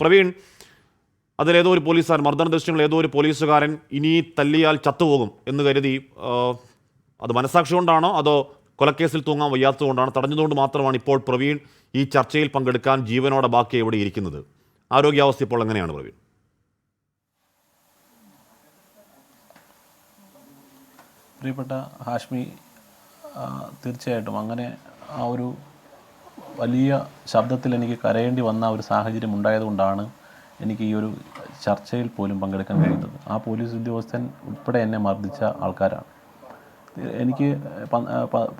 പ്രവീൺ അതിലേതോ ഒരു പോലീസുകാരൻ മർദ്ദന ദൃശ്യങ്ങൾ ഏതോ ഒരു പോലീസുകാരൻ ഇനി തല്ലിയാൽ ചത്തുപോകും എന്ന് കരുതി അത് മനസാക്ഷി കൊണ്ടാണോ അതോ കൊലക്കേസിൽ തൂങ്ങാൻ വയ്യാത്തതുകൊണ്ടാണ്? തടഞ്ഞതുകൊണ്ട് മാത്രമാണ് ഇപ്പോൾ പ്രവീൺ ഈ ചർച്ചയിൽ പങ്കെടുക്കാൻ ജീവനോടെ ബാക്കി ഇവിടെ ഇരിക്കുന്നത്. ആരോഗ്യാവസ്ഥ ഇപ്പോൾ എങ്ങനെയാണ് പ്രവീൺ? പ്രിയപ്പെട്ട ഹാഷ്മി തീർച്ചയായിട്ടും അങ്ങനെ ആ ഒരു വലിയ ശബ്ദത്തിൽ എനിക്ക് കരയേണ്ടി വന്ന ഒരു സാഹചര്യം ഉണ്ടായതുകൊണ്ടാണ് എനിക്ക് ഈ ഒരു ചർച്ചയിൽ പോലും പങ്കെടുക്കാൻ കഴിയുന്നത്. ആ പോലീസ് ഉദ്യോഗസ്ഥൻ ഉൾപ്പെടെ എന്നെ മർദ്ദിച്ച ആൾക്കാരാണ്. എനിക്ക്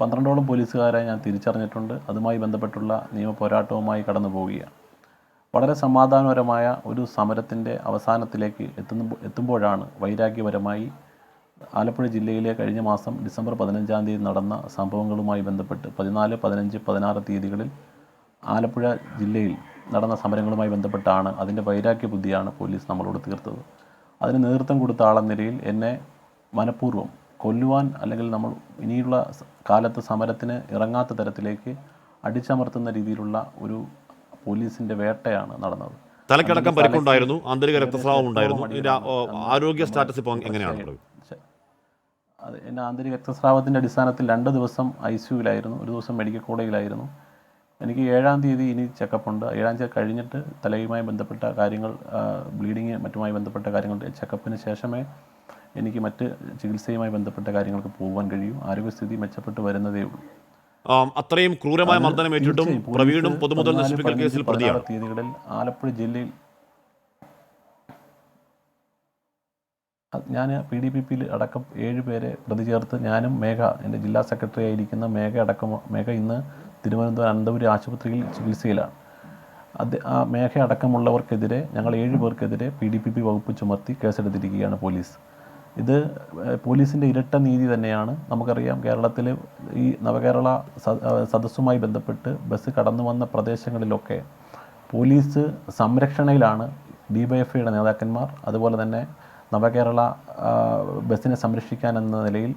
പന്ത്രണ്ടോളം പോലീസുകാരെ ഞാൻ തിരിച്ചറിഞ്ഞിട്ടുണ്ട്. അതുമായി ബന്ധപ്പെട്ടുള്ള നിയമ പോരാട്ടവുമായി കടന്നു പോവുകയാണ്. വളരെ സമാധാനപരമായ ഒരു സമരത്തിന്റെ അവസാനത്തിലേക്ക് എത്തുന്ന എത്തുമ്പോഴാണ് വൈരാഗ്യപരമായി ആലപ്പുഴ ജില്ലയിലെ കഴിഞ്ഞ മാസം ഡിസംബർ പതിനഞ്ചാം തീയതി നടന്ന സംഭവങ്ങളുമായി ബന്ധപ്പെട്ട് പതിനാല് പതിനഞ്ച് പതിനാറ് തീയതികളിൽ ആലപ്പുഴ ജില്ലയിൽ നടന്ന സമരങ്ങളുമായി ബന്ധപ്പെട്ടാണ് അതിന്റെ വൈരാഗ്യ ബുദ്ധിയാണ് പോലീസ് നമ്മളോട് തീർത്തത്. അതിന് നേതൃത്വം കൊടുത്ത ആളെന്ന നിലയിൽ എന്നെ മനഃപൂർവം കൊല്ലുവാൻ അല്ലെങ്കിൽ നമ്മൾ ഇനിയുള്ള കാലത്ത് സമരത്തിന് ഇറങ്ങാത്ത തരത്തിലേക്ക് അടിച്ചമർത്തുന്ന രീതിയിലുള്ള ഒരു പോലീസിന്റെ വേട്ടയാണ് നടന്നത്. തലക്കടക്കം പരിക്കുണ്ടായിരുന്നു ആന്തരിക രക്തസ്രാവം ഉണ്ടായിരുന്നു. ആരോഗ്യ സ്റ്റാറ്റസ് ഇപ്പോൾ എങ്ങനെയാണ് എന്റെ ആന്തരിക രക്തസ്രാവത്തിന്റെ അടിസ്ഥാനത്തിൽ രണ്ട് ദിവസം ഐ സിയുവിലായിരുന്നു ഒരു ദിവസം മെഡിക്കൽ കോളേജിലായിരുന്നു. എനിക്ക് ഏഴാം തീയതി ഇനി ചെക്കപ്പ് ഉണ്ട്. ഏഴാം തീയതി കഴിഞ്ഞിട്ട് തലയുമായി ബന്ധപ്പെട്ട കാര്യങ്ങൾ ബ്ലീഡിങ് മറ്റുമായി ബന്ധപ്പെട്ട കാര്യങ്ങൾ ചെക്കപ്പിന് ശേഷമേ എനിക്ക് മറ്റ് ചികിത്സയുമായി ബന്ധപ്പെട്ട കാര്യങ്ങൾക്ക് പോകാൻ കഴിയൂ. ആരോഗ്യസ്ഥിതി മെച്ചപ്പെട്ട് വരുന്നതേ ഉള്ളൂ. അത്രയും ക്രൂരമായ മർദ്ദനം ഏറ്റിട്ടും തീർച്ചയായും. പ്രവീണും പൊതുമുതൽ നശിപ്പിക്കൽ കേസിൽ പ്രതിയാണ്. തീയതികളിൽ ആലപ്പുഴ ജില്ലയിൽ ഞാൻ പി ഡി പി പിയിൽ അടക്കം ഏഴ് പേരെ പ്രതി ചേർത്ത് ഞാനും മേഘ എന്റെ ജില്ലാ സെക്രട്ടറി ആയിരിക്കുന്ന മേഘ അടക്കം മേഘ ഇന്ന് തിരുവനന്തപുരം അനന്തപുരി ആശുപത്രിയിൽ ചികിത്സയിലാണ്. അത് ആ മേഘ അടക്കമുള്ളവർക്കെതിരെ ഞങ്ങൾ ഏഴ് പേർക്കെതിരെ പി ഡി പി പി വകുപ്പ് ചുമത്തി കേസെടുത്തിരിക്കുകയാണ് പോലീസ്. ഇത് പോലീസിന്റെ ഇരട്ട നീതി തന്നെയാണ്. നമുക്കറിയാം കേരളത്തിൽ ഈ നവകേരള സദസ്സുമായി ബന്ധപ്പെട്ട് ബസ് കടന്നു വന്ന പ്രദേശങ്ങളിലൊക്കെ പോലീസ് സംരക്ഷണയിലാണ് ഡി വൈ എഫ് ഐയുടെ നേതാക്കന്മാർ. അതുപോലെ തന്നെ നവകേരള ബസ്സിനെ സംരക്ഷിക്കാൻ എന്ന നിലയിൽ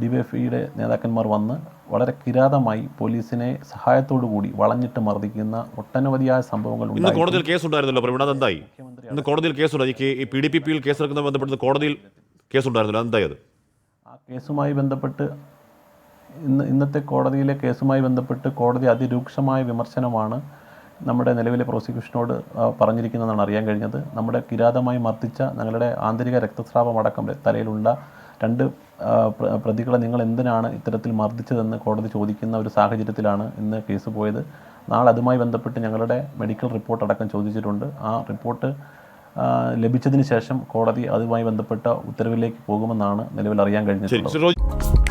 ഡിവൈഎഫ്ഐയുടെ നേതാക്കന്മാർ വന്ന് വളരെ കിരാതമായി പോലീസിനെ സഹായത്തോടു കൂടി വളഞ്ഞിട്ട് മർദ്ദിക്കുന്ന ഒട്ടനവധിയായ സംഭവങ്ങൾ ഇന്ന് ഉണ്ടായി. കോടതിയിൽ കേസ് ഉണ്ടായിരുന്നല്ലോ പ്രവീൺ അതെന്തായി ഇന്ന് കോടതിയിൽ കേസുണ്ടായി. ഈ പി ഡി പി പിയിൽ കേസ് ബന്ധപ്പെട്ട് കോടതിയിൽ കേസ് ഉണ്ടായിരുന്നല്ലോ അത്? ആ കേസുമായി ബന്ധപ്പെട്ട് ഇന്ന് ഇന്നത്തെ കോടതിയിലെ കേസുമായി ബന്ധപ്പെട്ട് കോടതി അതിരൂക്ഷമായ വിമർശനമാണ് നമ്മുടെ നിലവിലെ പ്രോസിക്യൂഷനോട് പറഞ്ഞിരിക്കുന്നതാണ് പറഞ്ഞിരിക്കുന്നതെന്നാണ് അറിയാൻ കഴിഞ്ഞത്. നമ്മുടെ കിരാതമായി മർദ്ദിച്ച ഞങ്ങളുടെ ആന്തരിക രക്തസ്രാവം അടക്കം തലയിലുള്ള രണ്ട് പ്രതികളെ നിങ്ങൾ എന്തിനാണ് ഇത്തരത്തിൽ മർദ്ദിച്ചതെന്ന് കോടതി ചോദിക്കുന്ന ഒരു സാഹചര്യത്തിലാണ് ഇന്ന് കേസ് പോയത്. നാളെ അതുമായി ബന്ധപ്പെട്ട് ഞങ്ങളുടെ മെഡിക്കൽ റിപ്പോർട്ട് അടക്കം ചോദിച്ചിട്ടുണ്ട്. ആ റിപ്പോർട്ട് ലഭിച്ചതിന് ശേഷം കോടതി അതുമായി ബന്ധപ്പെട്ട ഉത്തരവിലേക്ക് പോകുമെന്നാണ് നിലവിൽ അറിയാൻ കഴിഞ്ഞിട്ടുള്ളത്.